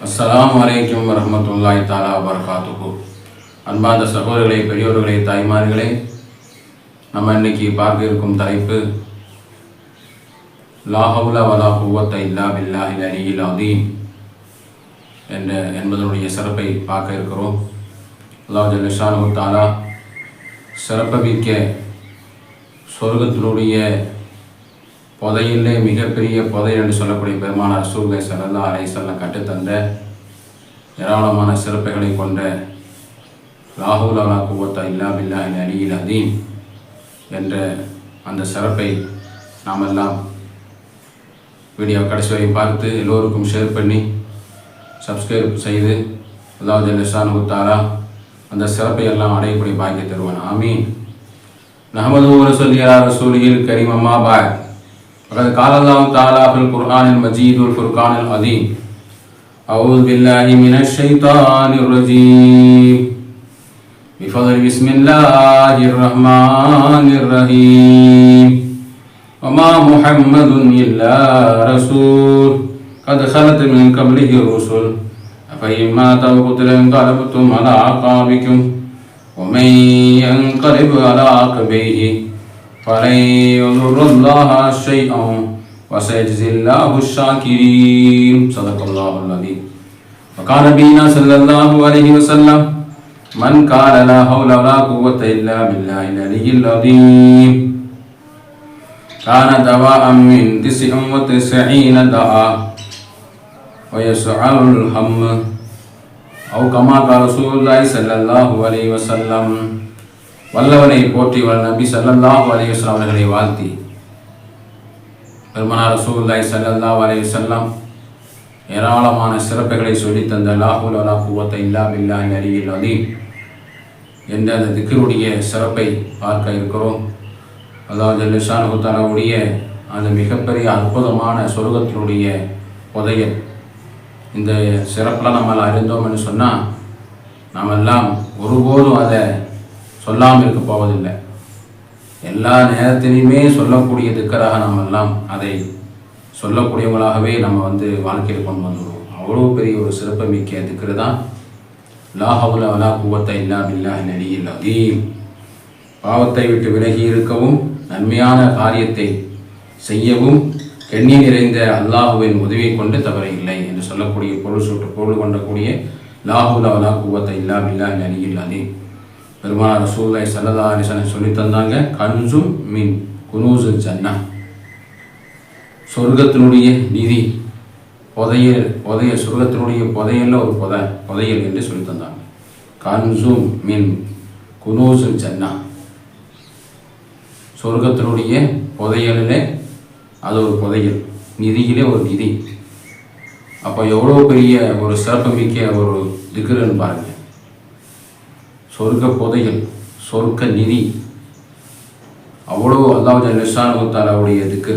அஸ்லாம் வலைக்கம் வரமத்துல்லாய் தாலா வரகாத்துகு அன்பார்ந்த சகோதரர்களே பெரியோர்களே தாய்மார்களே நம்ம இன்னைக்கு பார்க்க இருக்கும் தலைப்பு லாஹவுல வலா குவத்த இல்லா பில்லாஹில் அலியில் அதீம் என்ற என்பதனுடைய சிறப்பை பார்க்க இருக்கிறோம். அல்லாஹ் ஜல்லஷானு தாலா சிறப்பமிக்க சொர்க்கத்தினுடைய புதையிலே மிகப்பெரிய புதை என்று சொல்லக்கூடிய பெருமானார் ரசூலை அலை செல்ல கட்டுத்தந்த ஏராளமான சிறப்புகளை கொண்ட ராகுல் அலா குவத்தா இல்லா பில்லா இல் அலியில் அதீம் என்ற அந்த சிறப்பை நாம் எல்லாம் வீடியோ கடைசி வரை பார்த்து எல்லோருக்கும் ஷேர் பண்ணி சப்ஸ்கிரைப் செய்து அதாவது ஜல்லஷானு குத்தாரா அந்த சிறப்பை எல்லாம் அடையக்கூடிய பாக்கிய தருவான். ஆமீன். நஹமது ரசூல் சொல்லியார் சூழியில் கரீம் பாய் وقد قال الله تعالى في القرآن المجيد والفرقان العظيم. أعوذ بالله من الشيطان الرجيم. بفضل بسم الله الرحمن الرحيم. وما محمد إلا رسول. قد خلت من قبله الرسل. أفإن مات أو انقلبتم على أعقابكم. ومن ينقلب على عقبيه. فلن يضر الله شيئا وسيجزي الله الشاكرين. صدق الله العظيم وقال نبينا صلى الله عليه وسلم من قال لا حول ولا قوة إلا بالله العلي العظيم. كان دواء من تسع وتسعين دعاء ويسعر الهم. أو كما قال رسول الله صلى الله عليه وسلم வல்லவனை போற்றி வல்ல நபி சல்லல்லாஹு அலைஹி அவர்களை வாழ்த்தி. பெருமனார் ரசூல்லாய் ஸல்லல்லாஹு அலைஹி செல்லம் ஏராளமான சிறப்புகளை சொல்லி தந்த லாஹூல் அலா குவத்த இல்லா பில்லாஹி அலியில் அதீம் என்ற அந்த திக்கருடைய சிறப்பை பார்க்க இருக்கிறோம். அதாவது ஜல்லிஷான் தாலாவுடைய அந்த மிகப்பெரிய அற்புதமான சொர்க்கத்தினுடைய புதையல். இந்த சிறப்பில் நம்மளால் அறிந்தோம்னு சொன்னால் நாம் எல்லாம் ஒருபோதும் அதை சொல்லாமல் இருக்க போவதில்லை. எல்லா நேரத்திலையுமே சொல்லக்கூடிய திக்கராக நம்ம எல்லாம் அதை சொல்லக்கூடியவங்களாகவே நம்ம வந்து வாழ்க்கையில் கொண்டு வந்துடுவோம். அவ்வளோ பெரிய ஒரு சிறப்புமிக்க திக்கரு தான். லாஹவுல வலா குவத்தை இல்லா பில்லா நடியில் அதீம் பாவத்தை விட்டு விலகி இருக்கவும் நன்மையான காரியத்தை செய்யவும் எண்ணி நிறைந்த அல்லாஹுவின் உதவியை கொண்டு தவறு இல்லை என்று சொல்லக்கூடிய பொருள் சுட்டு பொருள் கொண்டக்கூடிய லாஹுல வலா குவத்தை இல்லா பில்லா நடியில் அதீம் பெருமானார் ரசூல்லாய் சல்லதா அலிசனை சொல்லி தந்தாங்க கன்சும் மீன் குனூசு ஜன்னா சொர்க்கத்தினுடைய நிதி புதையல் புதைய சொர்க்கத்தினுடைய புதையல்ல ஒரு புதை புதையல் என்று சொல்லி தந்தாங்க. கன்சும் மீன் குனூசு ஜன்னா சொர்க்கத்தினுடைய புதையலிலே அது ஒரு புதையல் நிதியிலே ஒரு நிதி. அப்போ எவ்வளோ பெரிய ஒரு சிறப்புமிக்க ஒரு திக்ருன்னு பாருங்கள் சொர்க்க புதையல் சொர்க்க நிதி. அவ்வளோ அல்லாஹ் ஜல்லிஷானுத்தாலாவுடைய இதுக்கு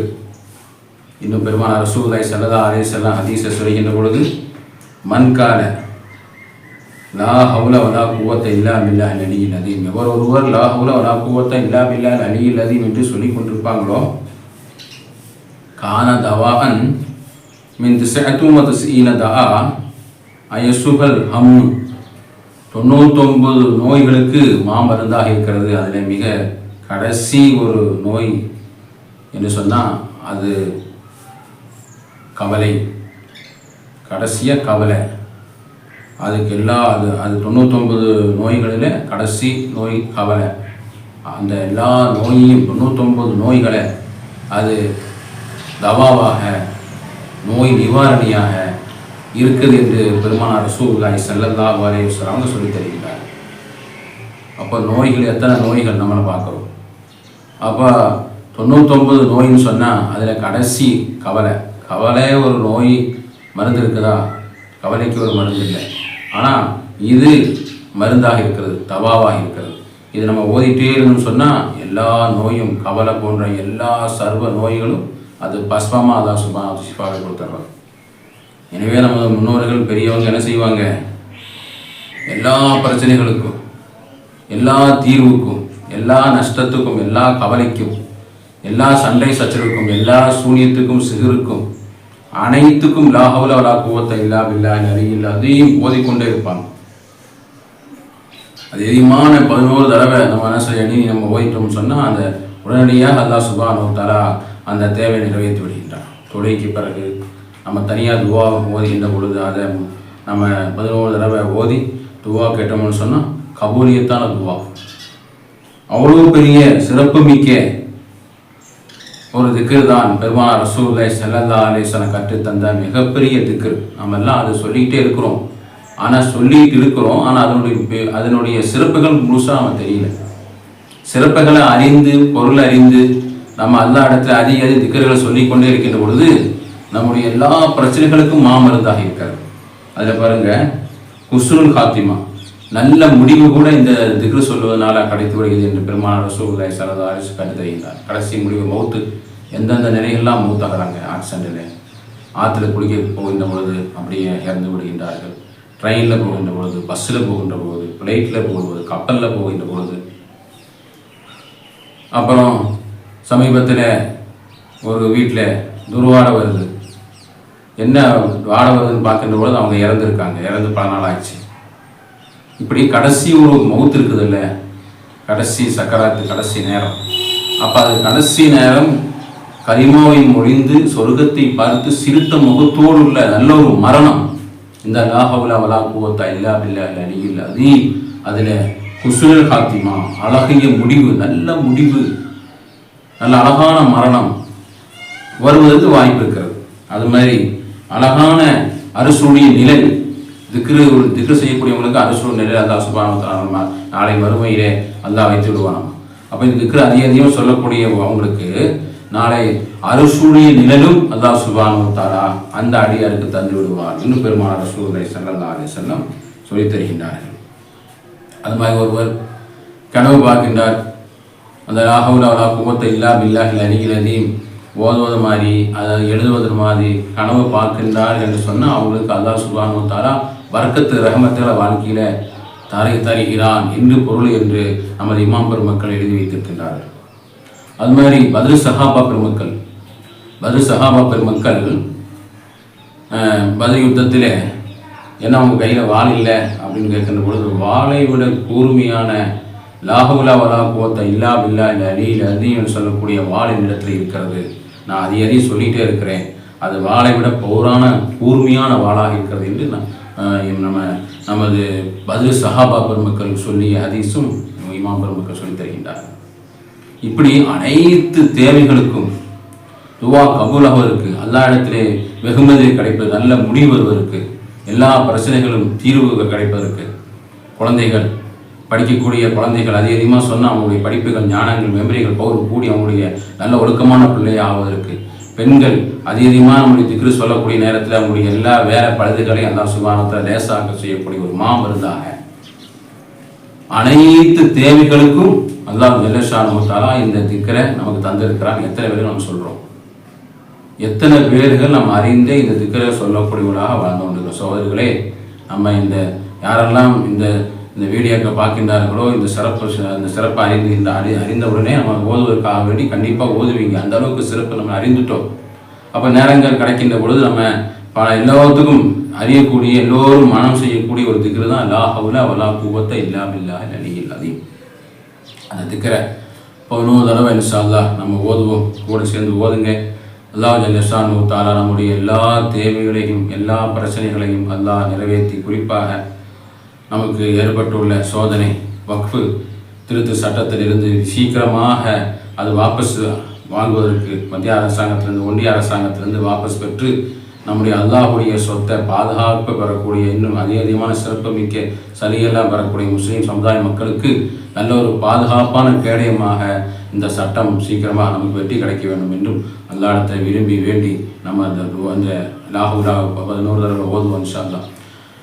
இன்னும் பெருமான ரசூல்லாய் சல்லதா அலேசல்லாம் ஹதீஸை சொல்கின்ற பொழுது மண்கால லா ஹவுல வலா குவத்த இல்லா பில்லா அலியில் அதீம் எவர் ஒருவர் லா ஹவுல வலா குவத்த இல்லா பில்லா அலியில் அதீம் என்று சொல்லி கொண்டிருப்பாங்களோ கான தவாகன் மின் திசை அத்துமத்து சீன தா அயசுகல் ஹம் தொண்ணூத்தொம்பது நோய்களுக்கு மாமருந்தாக இருக்கிறது. அதில் மிக கடைசி ஒரு நோய் என்று சொன்னால் அது கவலை. கடைசியாக கவலை. அதுக்கு எல்லா அது அது தொண்ணூத்தொம்பது நோய்களில் கடைசி நோய் கவலை. அந்த எல்லா நோயையும் தொண்ணூத்தொம்பது நோய்களை அது தவாவாக நோய் நிவாரணியாக இருக்குது என்று பெருமானார் ரசூல்லாய் செல்லல்லா வரையர் அவங்க சொல்லி தருகிறார் அப்போ நோய்கள் எத்தனை நோய்கள் நம்மளை பார்க்குறோம். அப்போ தொண்ணூத்தொம்பது நோயின்னு சொன்னால் அதில் கடைசி கவலை. கவலை ஒரு நோய் மருந்து இருக்குதா? கவலைக்கு ஒரு மருந்து இல்லை. ஆனால் இது மருந்தாக இருக்கிறது தவாவாக இருக்கிறது. இது நம்ம ஓதிட்டே இருந்தோம்னு சொன்னால் எல்லா நோயும் கவலை போன்ற எல்லா சர்வ நோய்களும் அது பஸ்பமாக தான் சுபா சிபாவை கொடுத்துட்றோம் எனவே நமது முன்னோர்கள் பெரியவங்க என்ன செய்வாங்க? எல்லா பிரச்சனைகளுக்கும் எல்லா தீர்வுக்கும் எல்லா நஷ்டத்துக்கும் எல்லா கவலைக்கும் எல்லா சண்டை சச்சரவுக்கும் எல்லா சூனியத்துக்கும் சிகருக்கும் அனைத்துக்கும் லா ஹவுல கோவத்தை குவத்த இல்லா பில்லா அதையும் ஓதிக்கொண்டே இருப்பாங்க. அது அதிகமான பதினோரு தடவை நம்ம என்ன அணி நம்ம ஓதிட்டோம்னு சொன்னால் அந்த உடனடியாக அல்லா சுபானோ தலா அந்த தேவை நிறைவேற்றி விடுகின்றான். தொழுகைக்கு பிறகு நம்ம தனியாக துவா ஓதுகின்ற பொழுது அதை நம்ம பதினோரு தடவை ஓதி துவா கேட்டோம்னு சொன்னால் கபூலியத்தான துவா. அவ்வளோ பெரிய சிறப்பு மிக்க ஒரு திக்கர் தான் பெருமானார் ரசூலை செல்லல்லா அலேசனை கற்றுத்தந்த மிகப்பெரிய திக்கர். நம்ம எல்லாம் அதை சொல்லிக்கிட்டே இருக்கிறோம். ஆனால் சொல்லிட்டு இருக்கிறோம். ஆனால் அதனுடைய அதனுடைய சிறப்புகள் முழுசாக நம்ம தெரியல. சிறப்புகளை அறிந்து பொருள் அறிந்து நம்ம எல்லா இடத்துல அதிக அதிக திக்கர்களை சொல்லிக்கொண்டே இருக்கின்ற பொழுது நம்முடைய எல்லா பிரச்சனைகளுக்கும் மாமருந்தாக இருக்கிறது அதில் பாருங்க குஸ்ருல் காத்திமா. நல்ல முடிவு கூட இந்த திக்ரு சொல்லுவதனால கிடைத்து வருகிறது என்று பெருமானார் சூழ்நிலை சரதா அரசு கண்டு தெரிகிறார் கடைசி முடிவு மவுத்து எந்தெந்த நிலைகள்லாம் மௌத்தாகிறாங்க? ஆக்சிடென்ட்டில் ஆற்றுல குளிக்க போகின்ற பொழுது அப்படியே இறந்து விடுகின்றார்கள். ட்ரெயினில் போகின்ற பொழுது பஸ்ஸில் போகின்ற பொழுது ஃப்ளைட்டில் போகும்போது கப்பலில் போகின்ற பொழுது. அப்புறம் சமீபத்தில் ஒரு வீட்டில் துர்வாடை வருது. என்ன வாடை வருதுன்னு பார்க்கின்ற பொழுது அவங்க இறந்துருக்காங்க. இறந்து பல நாள் ஆச்சு இப்படி கடைசி ஒரு மவுத்து இருக்குதுல்ல? கடைசி சக்கராத்து கடைசி நேரம். அப்போ அது கடைசி நேரம் கரிமாவை மொழிந்து சொர்க்கத்தை பார்த்து சிறுத்த முகத்தோடு உள்ள நல்ல ஒரு மரணம். இந்த லாஹவுலா வலா குவத்தா இல்லா பில்லா இல்லை அது அதில் குசுரல் காத்திமா அழகிய முடிவு நல்ல முடிவு நல்ல அழகான மரணம் வருவதற்கு வாய்ப்பு இருக்கிறது. அது மாதிரி அழகான அரசுடைய நிலை திக்ரு திக்ரு செய்யக்கூடியவங்களுக்கு அரசு நிலை அல்லா சுபான நாளை மறுமையிலே அல்லா வைத்து விடுவானாம் அப்போ இந்த திக்ரு அதிக அதிகம் சொல்லக்கூடிய அவங்களுக்கு நாளை அரசுடைய நிழலும் அல்லா சுபானு தாரா அந்த அடியாருக்கு தந்து விடுவார் இன்னும் பெருமான ரசூலை சல்லல்லா அலி செல்லம் சொல்லித் தருகின்றார்கள். அது மாதிரி ஒருவர் கனவு பார்க்கின்றார். அந்த ராகவுல அவலா குவத்தை இல்லா பில்லாஹில் அணிகிறதையும் ஓதுவது மாதிரி அதை எழுதுவது மாதிரி கனவு பார்க்கின்றார் என்று சொன்னால் அவங்களுக்கு அல்லாஹ் சுபானு தாரா வர்க்கத்து ரஹமத்துகளை வாழ்க்கையில் தரை தருகிறான் என்று பொருள் என்று நமது இமாம் பெருமக்கள் எழுதி வைத்திருக்கின்றார்கள். அது மாதிரி பதில் சஹாபா பெருமக்கள். பதில் சஹாபா பெருமக்கள் பதில் யுத்தத்தில் என்ன அவங்க கையில் வாழ இல்லை அப்படின்னு கேட்கின்ற பொழுது வாளை விட கூர்மையான லாஹுலா வலா கோத்த இல்லா பில்லா இல்லை அலி அலின்னு சொல்லக்கூடிய வாழை நிலத்தில் இருக்கிறது. நான் அதிக அதையும் சொல்லிகிட்டே இருக்கிறேன். அது வாளை விட பௌரான கூர்மையான வாளாக இருக்கிறது என்று நான், நம்ம நமது பதில் சஹாபா பெருமக்கள் சொல்லிய ஹதீஸும் இமாம் பெருமக்கள் சொல்லித் தருகின்றார் இப்படி அனைத்து தேவைகளுக்கும் துவா கபூலாவதற்கு எல்லா இடத்திலே வெகுமதி கிடைப்பது நல்ல முடிவு வருவதற்கு எல்லா பிரச்சனைகளும் தீர்வு கிடைப்பதற்கு குழந்தைகள் படிக்கக்கூடிய குழந்தைகள் அதிக அதிகமாக சொன்னால் அவங்களுடைய படிப்புகள் ஞானங்கள் மெமரிகள் பவர் கூடி அவங்களுடைய நல்ல ஒழுக்கமான பிள்ளையாக ஆவதற்கு. பெண்கள் அதிக அதிகமாக நம்முடைய திக்ரு சொல்லக்கூடிய நேரத்தில் அவங்களுடைய எல்லா வேலை பழுதுகளையும் அந்த சுகாதாரத்தில் லேசாக செய்யக்கூடிய ஒரு மாமருந்தாக அனைத்து தேவைகளுக்கும் அல்லாஹ் ஜல்லஷானு தாலா இந்த திக்கரை நமக்கு தந்திருக்கிறான். எத்தனை பேர் நம்ம சொல்கிறோம் எத்தனை பேர்கள் நம்ம அறிந்தே இந்த திக்கரை சொல்லக்கூடியவர்களாக வாழ்ந்து கொண்டிருக்கிறோம் சோதரிகளே நம்ம இந்த யாரெல்லாம் இந்த இந்த வீடியோக்களை பார்க்கின்றார்களோ இந்த சிறப்பு இந்த சிறப்பை அறிந்து இந்த அறி அறிந்த உடனே நம்ம ஓதுவதற்காக வேண்டி கண்டிப்பாக ஓதுவீங்க. அந்த அளவுக்கு சிறப்பு நம்ம அறிந்துட்டோம். அப்போ நேரங்கள் கிடைக்கின்ற பொழுது நம்ம பல எல்லாத்துக்கும் அறியக்கூடிய எல்லோரும் மனம் செய்யக்கூடிய ஒரு திக்ரு தான் லா ஹவுல வலா கூவத்தை இல்லா இல்லை அலியில் அதையும் அந்த திக்கரை பதினோரு தடவை இன்ஷா அல்லாஹ் நம்ம ஓதுவோம். கூட சேர்ந்து ஓதுங்க. அல்லாஹ் ஜல்லஷானு தாலா நம்முடைய எல்லா தேவைகளையும் எல்லா பிரச்சனைகளையும் அல்லாஹ் நிறைவேற்றி குறிப்பாக நமக்கு ஏற்பட்டுள்ள சோதனை வக்ஃபு திருத்த சட்டத்திலிருந்து சீக்கிரமாக அது வாபஸ் வாங்குவதற்கு மத்திய அரசாங்கத்திலிருந்து ஒன்றிய அரசாங்கத்திலிருந்து வாபஸ் பெற்று நம்முடைய அல்லாஹுடைய சொத்தை பாதுகாப்பு பெறக்கூடிய இன்னும் அதிக அதிகமான சிறப்பு மிக்க சலுகையெல்லாம் பெறக்கூடிய முஸ்லீம் சமுதாய மக்களுக்கு நல்ல ஒரு பாதுகாப்பான கேடயமாக இந்த சட்டம் சீக்கிரமாக நமக்கு வெற்றி கிடைக்க வேண்டும் என்றும் அல்லாடத்தை விரும்பி வேண்டி நம்ம அந்த அந்த லாகூராக பதினோரு தடவை ஓதுவோம் இன்ஷா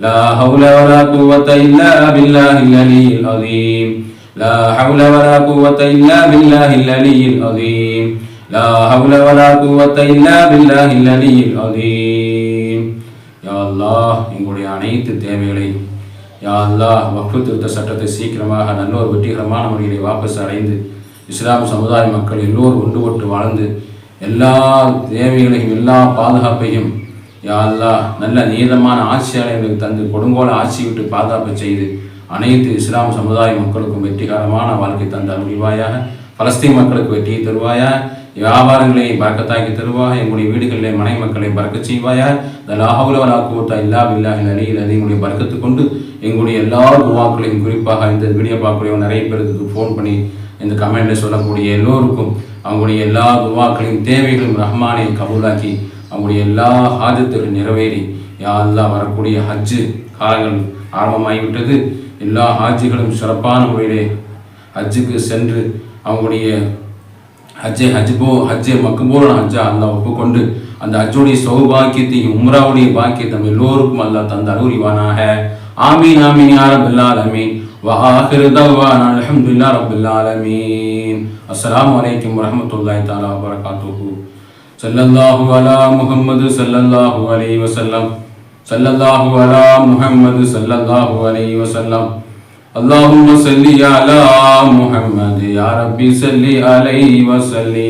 لا حول ولا قوة إلا بالله العلي العظيم. لا حول ولا قوة إلا بالله العلي العظيم. لا حول ولا قوة إلا بالله العلي العظيم. يا الله எங்களுடைய அனைத்து தேவைகளையும் யா அல்லாஹ் வக்ஃபு திருத்த சட்டத்தை சீக்கிரமாக நல்ல ஒரு வெற்றிகரமான முறையிலே வாபஸ் அடைந்து இஸ்லாம் சமுதாய மக்கள் எல்லோரும் ஒன்றுபட்டு வாழ்ந்து எல்லா தேவைகளையும் எல்லா பாதுகாப்பையும் யாழ்லா நல்ல நீதமான ஆட்சியாளர்களுக்கு தந்து கொடுங்கோல ஆட்சி விட்டு பாதுகாப்பு செய்து அனைத்து இஸ்லாம் சமுதாய மக்களுக்கும் வெற்றிகரமான வாழ்க்கை தந்த முடிவாயாக பலஸ்தீன் மக்களுக்கு வெற்றியை தருவாயாக. வியாபாரங்களை பறக்கத்தாக்கி தருவாய் எங்களுடைய வீடுகளிலே மனை மக்களை பறக்க செய்வாயா இந்த லாஹவுல வலாக்குவத்தா இல்லா பில்லா அதை எங்களுடைய பறக்கத்து கொண்டு எங்களுடைய எல்லா துவாக்களையும் குறிப்பாக இந்த வீடியோ பார்க்கக்கூடிய நிறைய பேருக்கு ஃபோன் பண்ணி இந்த கமெண்ட்டில் சொல்லக்கூடிய எல்லோருக்கும் அவங்களுடைய எல்லா துவாக்களையும் தேவைகளும் ரஹ்மானை கபூலாக்கி அவங்களுடைய எல்லா ஹாஜத்துகளும் நிறைவேறி யாரெல்லாம் வரக்கூடிய ஹஜ்ஜு காலங்கள் ஆரம்பமாகிவிட்டது எல்லா ஹாஜிகளும் சிறப்பான முறையிலே ஹஜ்ஜுக்கு சென்று அவங்களுடைய ஹஜ்ஜை ஹஜ்போ ஹஜ்ஜை மக்குபோலான ஹஜ்ஜா அல்லாஹ் ஒப்புக்கொண்டு அந்த ஹஜ்ஜுடைய சௌபாக்கியத்தையும் உம்ராவுடைய பாக்கியத்தை நம்ம எல்லோருக்கும் அல்லாஹ் தந்த அருள்வானாக ஆமீன் ஆமீன் யா ரப்பல் ஆலமீன் وآخر دعوانا الحمد لله رب العالمين السلام عليكم ورحمة الله تعالى وبركاته சல்லல்லாஹு அலா முகம்மது சல்லல்லாஹு அலை வசல்லம் சல்லல்லாஹு அலா முகம்மது சல்லல்லாஹு அலை வசல்லம் அல்லாஹும் சல்லி அலா முகம்மது யாரப்பி சல்லி அலை வசல்லி